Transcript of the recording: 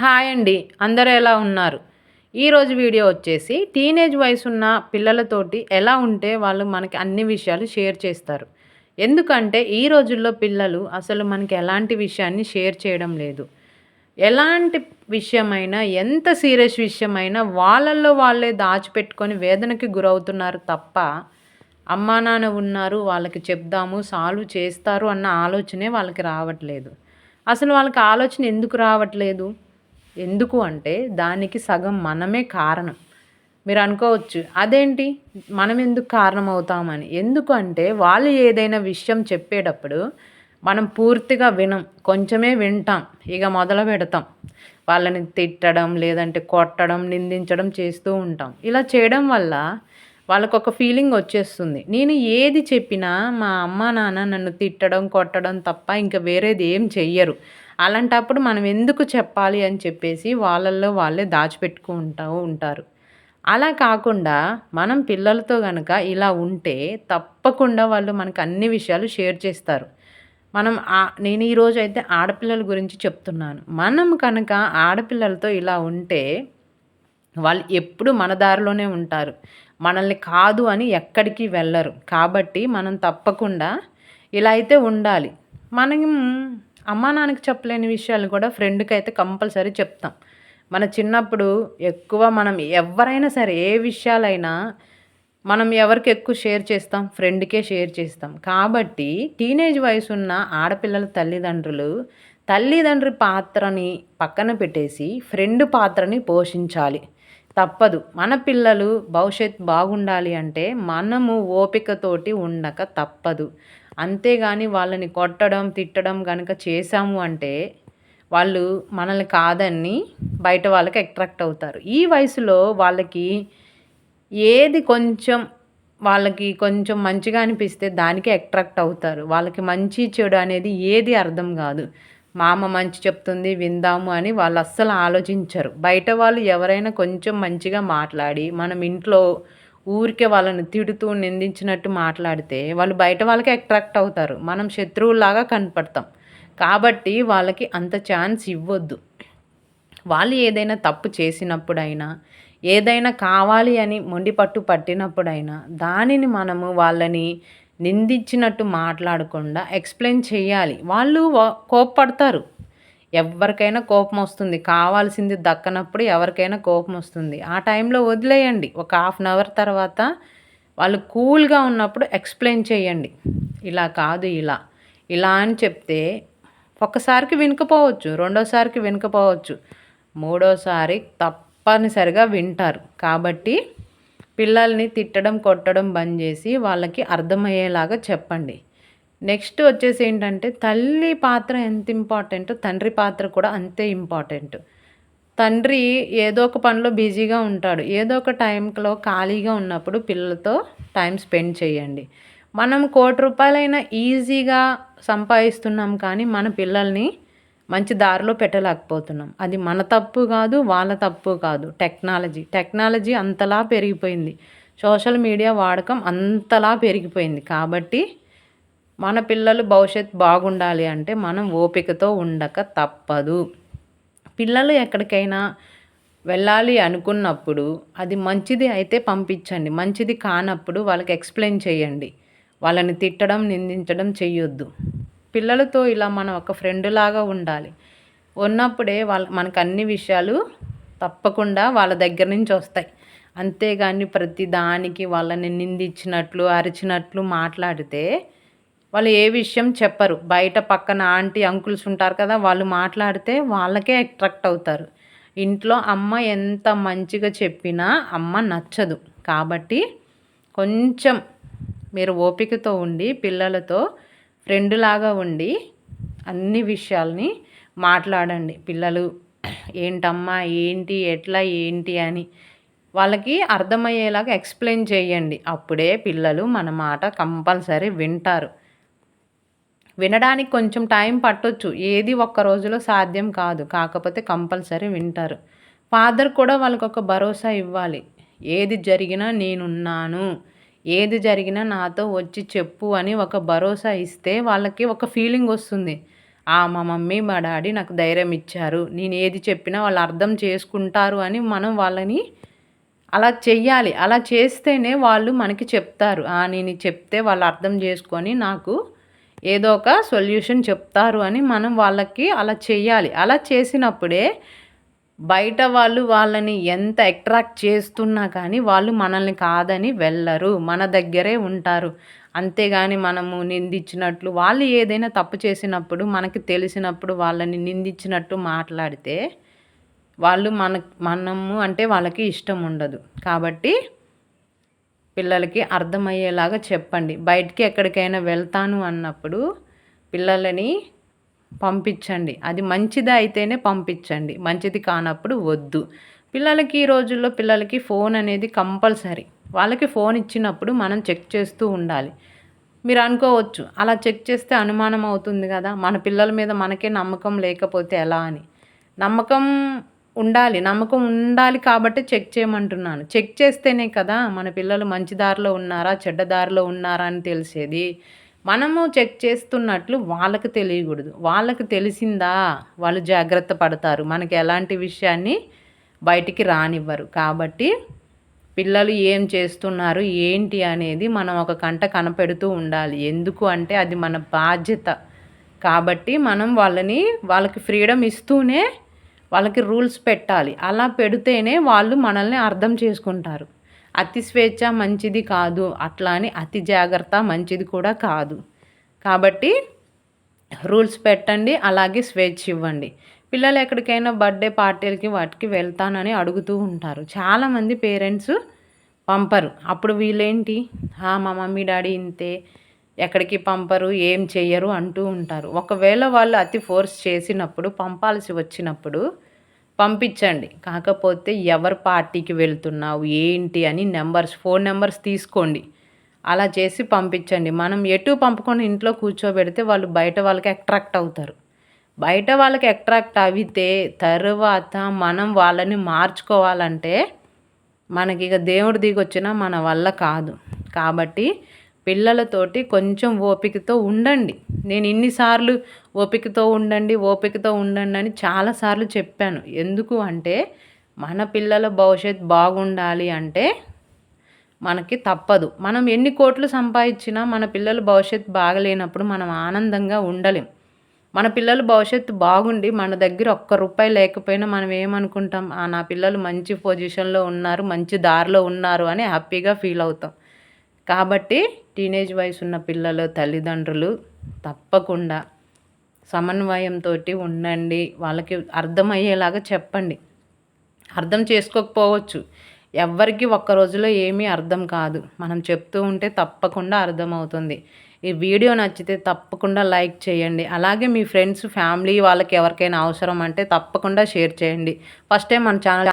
Hi అండి అందరూ ఎలా ఉన్నారు? ఈరోజు వీడియో వచ్చేసి టీనేజ్ వయసు ఉన్న పిల్లలతోటి ఎలా ఉంటే వాళ్ళు మనకి అన్ని విషయాలు షేర్ చేస్తారు. ఎందుకంటే ఈ రోజుల్లో పిల్లలు అసలు మనకి ఎలాంటి విషయాన్ని షేర్ చేయడం లేదు. ఎలాంటి విషయమైనా ఎంత సీరియస్ విషయమైనా వాళ్ళల్లో వాళ్ళే దాచిపెట్టుకొని వేదనకి గురవుతున్నారు తప్ప అమ్మా నాన్న ఉన్నారు వాళ్ళకి చెప్దాము సాల్వ్ చేస్తారు అన్న ఆలోచనే వాళ్ళకి రావట్లేదు. అసలు వాళ్ళకి ఆలోచన ఎందుకు రావట్లేదు? ఎందుకు అంటే దానికి సగం మనమే కారణం. మీరు అనుకోవచ్చు అదేంటి? మనం ఎందుకు కారణం అవుతామని ఎందుకు అంటే వాళ్ళు ఏదైనా విషయం చెప్పేటప్పుడు మనం పూర్తిగా వినం కొంచెమే వింటాం ఇక మొదలు పెడతాం. వాళ్ళని తిట్టడం లేదంటే కొట్టడం నిందించడం చేస్తూ ఉంటాం. ఇలా చేయడం వల్ల వాళ్ళకు ఒక ఫీలింగ్ వచ్చేస్తుంది. నేను ఏది చెప్పినా మా అమ్మ నాన్న నన్ను తిట్టడం కొట్టడం తప్ప ఇంకా వేరేది ఏం చెయ్యరు. అలాంటప్పుడు మనం ఎందుకు చెప్పాలి అని చెప్పేసి వాళ్ళల్లో వాళ్ళే దాచిపెట్టుకుంటూ ఉంటారు. అలా కాకుండా మనం పిల్లలతో కనుక ఇలా ఉంటే తప్పకుండా వాళ్ళు మనకు అన్ని విషయాలు షేర్ చేస్తారు. మనం నేను ఈరోజు అయితే ఆడపిల్లల గురించి చెప్తున్నాను. మనం కనుక ఆడపిల్లలతో ఇలా ఉంటే వాళ్ళు ఎప్పుడు మన దారిలోనే ఉంటారు. మనల్ని కాదు అని ఎక్కడికి వెళ్ళరు. కాబట్టి మనం తప్పకుండా ఇలా అయితే ఉండాలి. మనం అమ్మా నాన్నకి చెప్పలేని విషయాలు కూడా ఫ్రెండ్కి అయితే కంపల్సరీ చెప్తాం. మన చిన్నప్పుడు ఎక్కువ మనం ఎవరైనా సరే ఏ విషయాలైనా మనం ఎవరికి ఎక్కువ షేర్ చేస్తాం? ఫ్రెండ్కే షేర్ చేస్తాం. కాబట్టి టీనేజ్ వయసు ఉన్న ఆడపిల్లల తల్లిదండ్రులు తల్లిదండ్రి పాత్రని పక్కన పెట్టేసి ఫ్రెండ్ పాత్రని పోషించాలి. తప్పదు. మన పిల్లలు భవిష్యత్ బాగుండాలి అంటే మనము ఓపికతోటి ఉండక తప్పదు. అంతేగాని వాళ్ళని కొట్టడం తిట్టడం కనుక చేశాము అంటే వాళ్ళు మనల్ని కాదని బయట వాళ్ళకి అట్రాక్ట్ అవుతారు. ఈ వయసులో వాళ్ళకి ఏది కొంచెం వాళ్ళకి కొంచెం మంచిగా అనిపిస్తే దానికి అట్రాక్ట్ అవుతారు. వాళ్ళకి మంచి చెడు అనేది ఏది అర్థం కాదు. మా అమ్మ మంచి చెప్తుంది విందాము అని వాళ్ళు అస్సలు ఆలోచించరు. బయట వాళ్ళు ఎవరైనా కొంచెం మంచిగా మాట్లాడి మనం ఇంట్లో ఊరికే వాళ్ళని తిడుతూ నిందించినట్టు మాట్లాడితే వాళ్ళు బయట వాళ్ళకి అట్రాక్ట్ అవుతారు. మనం శత్రువులాగా కనపడతాం. కాబట్టి వాళ్ళకి అంత ఛాన్స్ ఇవ్వద్దు. వాళ్ళు ఏదైనా తప్పు చేసినప్పుడైనా ఏదైనా కావాలి అని మొండి పట్టు పట్టినప్పుడైనా దానిని మనము వాళ్ళని నిందించినట్టు మాట్లాడకుండా ఎక్స్ప్లెయిన్ చేయాలి. వాళ్ళు కోప్పడతారు. ఎవరికైనా కోపం వస్తుంది. కావాల్సింది దక్కనప్పుడు ఎవరికైనా కోపం వస్తుంది. ఆ టైంలో వదిలేయండి. ఒక హాఫ్ అన్ అవర్ తర్వాత వాళ్ళు కూల్గా ఉన్నప్పుడు ఎక్స్ప్లెయిన్ చేయండి. ఇలా కాదు ఇలా. ఇలా అని చెప్తే ఒక్కసారికి వినకపోవచ్చు రెండోసారికి వినకపోవచ్చు. మూడోసారి తప్పనిసరిగా వింటారు. కాబట్టి పిల్లల్ని తిట్టడం కొట్టడం బంద్ చేసి వాళ్ళకి అర్థమయ్యేలాగా చెప్పండి. నెక్స్ట్ వచ్చేసి ఏంటంటే తల్లి పాత్ర ఎంత ఇంపార్టెంట్ తండ్రి పాత్ర కూడా అంతే ఇంపార్టెంట్. తండ్రి ఏదో ఒక పనిలో బిజీగా ఉంటాడు. ఏదో ఒక టైంలో ఖాళీగా ఉన్నప్పుడు పిల్లలతో టైం స్పెండ్ చేయండి. మనం కోటి రూపాయలైనా ఈజీగా సంపాదిస్తున్నాం కానీ మన పిల్లల్ని మంచి దారిలో పెట్టలేకపోతున్నాం. అది మన తప్పు కాదు వాళ్ళ తప్పు కాదు. టెక్నాలజీ టెక్నాలజీ అంతలా పెరిగిపోయింది. సోషల్ మీడియా వాడకం అంతలా పెరిగిపోయింది. కాబట్టి మన పిల్లలు భవిష్యత్ బాగుండాలి అంటే మనం ఓపికతో ఉండక తప్పదు. పిల్లలు ఎక్కడికైనా వెళ్ళాలి అనుకున్నప్పుడు అది మంచిది అయితే పంపించండి. మంచిది కానప్పుడు వాళ్ళకి ఎక్స్ప్లెయిన్ చేయండి. వాళ్ళని తిట్టడం నిందించడం చేయొద్దు పిల్లలతో ఇలా మనం ఒక ఫ్రెండ్ లాగా ఉండాలి. ఉన్నప్పుడే వాళ్ళ మనకు అన్ని విషయాలు తప్పకుండా వాళ్ళ దగ్గర నుంచి వస్తాయి. అంతేగాని ప్రతి దానికి వాళ్ళని నిందించినట్లు అరిచినట్లు మాట్లాడితే వాళ్ళు ఏ విషయం చెప్పరు. బయట పక్కన ఆంటీ అంకుల్స్ ఉంటారు కదా వాళ్ళు మాట్లాడితే వాళ్ళకే అట్రాక్ట్ అవుతారు. ఇంట్లో అమ్మ ఎంత మంచిగా చెప్పినా అమ్మ నచ్చదు. కాబట్టి కొంచెం మీరు ఓపికతో ఉండి పిల్లలతో ఫ్రెండ్ లాగా ఉండి అన్ని విషయాల్ని మాట్లాడండి. పిల్లలు ఏంటమ్మా ఏంటి ఎట్లా ఏంటి అని వాళ్ళకి అర్థమయ్యేలాగా ఎక్స్ప్లెయిన్ చేయండి. అప్పుడే పిల్లలు మన మాట కంపల్సరీ వింటారు. వినడానికి కొంచెం టైం పట్టొచ్చు. ఏది ఒక్క రోజులో సాధ్యం కాదు. కాకపోతే కంపల్సరీ వింటారు. ఫాదర్ కూడా వాళ్ళకి ఒక భరోసా ఇవ్వాలి. ఏది జరిగినా నేనున్నాను. ఏది జరిగినా నాతో వచ్చి చెప్పు అని ఒక భరోసా ఇస్తే వాళ్ళకి ఒక ఫీలింగ్ వస్తుంది. ఆ మా మమ్మీ మా డాడీ నాకు ధైర్యం ఇచ్చారు. నేను ఏది చెప్పినా వాళ్ళు అర్థం చేసుకుంటారు అని మనం వాళ్ళని అలా చెయ్యాలి. అలా చేస్తేనే వాళ్ళు మనకి చెప్తారు. నేను చెప్తే వాళ్ళు అర్థం చేసుకొని నాకు ఏదో ఒక సొల్యూషన్ చెప్తారు అని మనం వాళ్ళకి అలా చేయాలి అలా చేసినప్పుడే బయట వాళ్ళు వాళ్ళని ఎంత అట్రాక్ట్ చేస్తున్నా కానీ వాళ్ళు మనల్ని కాదని వెళ్ళరు. మన దగ్గరే ఉంటారు. అంతేగాని మనము నిందించినట్లు వాళ్ళు ఏదైనా తప్పు చేసినప్పుడు మనకి తెలిసినప్పుడు వాళ్ళని నిందించినట్టు మాట్లాడితే వాళ్ళు మన మనము అంటే వాళ్ళకి ఇష్టం ఉండదు. కాబట్టి పిల్లలకి అర్థమయ్యేలాగా చెప్పండి. బయటికి ఎక్కడికైనా వెళ్తాను అన్నప్పుడు పిల్లలని పంపించండి. అది మంచిది అయితేనే పంపించండి. మంచిది కానప్పుడు వద్దు. పిల్లలకి ఈ రోజుల్లో పిల్లలకి ఫోన్ అనేది కంపల్సరీ. వాళ్ళకి ఫోన్ ఇచ్చినప్పుడు మనం చెక్ చేస్తూ ఉండాలి. మీరు అనుకోవచ్చు అలా చెక్ చేస్తే అనుమానం అవుతుంది కదా. మన పిల్లల మీద మనకే నమ్మకం లేకపోతే ఎలా అని. నమ్మకం ఉండాలి నమ్మకం ఉండాలి కాబట్టి చెక్ చేయమంటున్నాను. చెక్ చేస్తేనే కదా మన పిల్లలు మంచి దారిలో ఉన్నారా చెడ్డ దారిలో ఉన్నారా అని తెలిసేది. మనము చెక్ చేస్తున్నట్లు వాళ్ళకి తెలియకూడదు. వాళ్ళకి తెలిసిందా వాళ్ళు జాగ్రత్త పడతారు. మనకి ఎలాంటి విషయాన్ని బయటికి రానివ్వరు. కాబట్టి పిల్లలు ఏం చేస్తున్నారు ఏంటి అనేది మనం ఒక కంట కనపెడుతూ ఉండాలి. ఎందుకు అంటే అది మన బాధ్యత. కాబట్టి మనం వాళ్ళని వాళ్ళకి ఫ్రీడమ్ ఇస్తూనే వాళ్ళకి రూల్స్ పెట్టాలి. అలా పెడితేనే వాళ్ళు మనల్ని అర్థం చేసుకుంటారు. అతి స్వేచ్ఛ మంచిది కాదు. అట్లా అని అతి జాగ్రత్త మంచిది కూడా కాదు. కాబట్టి రూల్స్ పెట్టండి. అలాగే స్వేచ్ఛ ఇవ్వండి. పిల్లలు ఎక్కడికైనా బర్త్డే పార్టీలకి వాటికి వెళ్తానని అడుగుతూ ఉంటారు. చాలామంది పేరెంట్స్ పంపరు. అప్పుడు వీళ్ళేంటి? మా మమ్మీ డాడీ ఇంతే. ఎక్కడికి పంపరు ఏం చెయ్యరు అంటూ ఉంటారు. ఒకవేళ వాళ్ళు అతి ఫోర్స్ చేసినప్పుడు పంపాల్సి వచ్చినప్పుడు పంపించండి. కాకపోతే ఎవరి పార్టీకి వెళ్తున్నావు ఏంటి అని నెంబర్స్ ఫోన్ నెంబర్స్ తీసుకోండి. అలా చేసి పంపించండి. మనం ఎటు పంపుకొని ఇంట్లో కూర్చోబెడితే వాళ్ళు బయట వాళ్ళకి అట్రాక్ట్ అవుతారు. బయట వాళ్ళకి అట్రాక్ట్ అవితే తర్వాత మనం వాళ్ళని మార్చుకోవాలంటే మనకి ఇక దేవుడు దిగొచ్చినా మన వల్ల కాదు. కాబట్టి పిల్లలతోటి కొంచెం ఓపికతో ఉండండి. నేను ఇన్నిసార్లు ఓపికతో ఉండండి ఓపికతో ఉండండి అని చాలాసార్లు చెప్పాను. ఎందుకు అంటే మన పిల్లల భవిష్యత్ బాగుండాలి అంటే మనకి తప్పదు. మనం ఎన్ని కోట్లు సంపాదించినా మన పిల్లల భవిష్యత్తు బాగలేనప్పుడు మనం ఆనందంగా ఉండలేం. మన పిల్లల భవిష్యత్తు బాగుండి మన దగ్గర ఒక్క రూపాయి లేకపోయినా మనం ఏమనుకుంటాం? నా పిల్లలు మంచి పొజిషన్లో ఉన్నారు మంచి దారిలో ఉన్నారు అని హ్యాపీగా ఫీల్ అవుతాం. కాబట్టి టీనేజ్ వయసు ఉన్న పిల్లలు తల్లిదండ్రులు తప్పకుండా సమన్వయంతో ఉండండి. వాళ్ళకి అర్థమయ్యేలాగా చెప్పండి. అర్థం చేసుకోకపోవచ్చు. ఎవ్వరికి ఒక్క రోజులో ఏమీ అర్థం కాదు. మనం చెప్తూ ఉంటే తప్పకుండా అర్థమవుతుంది. ఈ వీడియో నచ్చితే తప్పకుండా లైక్ చేయండి. అలాగే మీ ఫ్రెండ్స్ ఫ్యామిలీ వాళ్ళకి ఎవరికైనా అవసరం అంటే తప్పకుండా షేర్ చేయండి. ఫస్ట్ టైం మన ఛానల్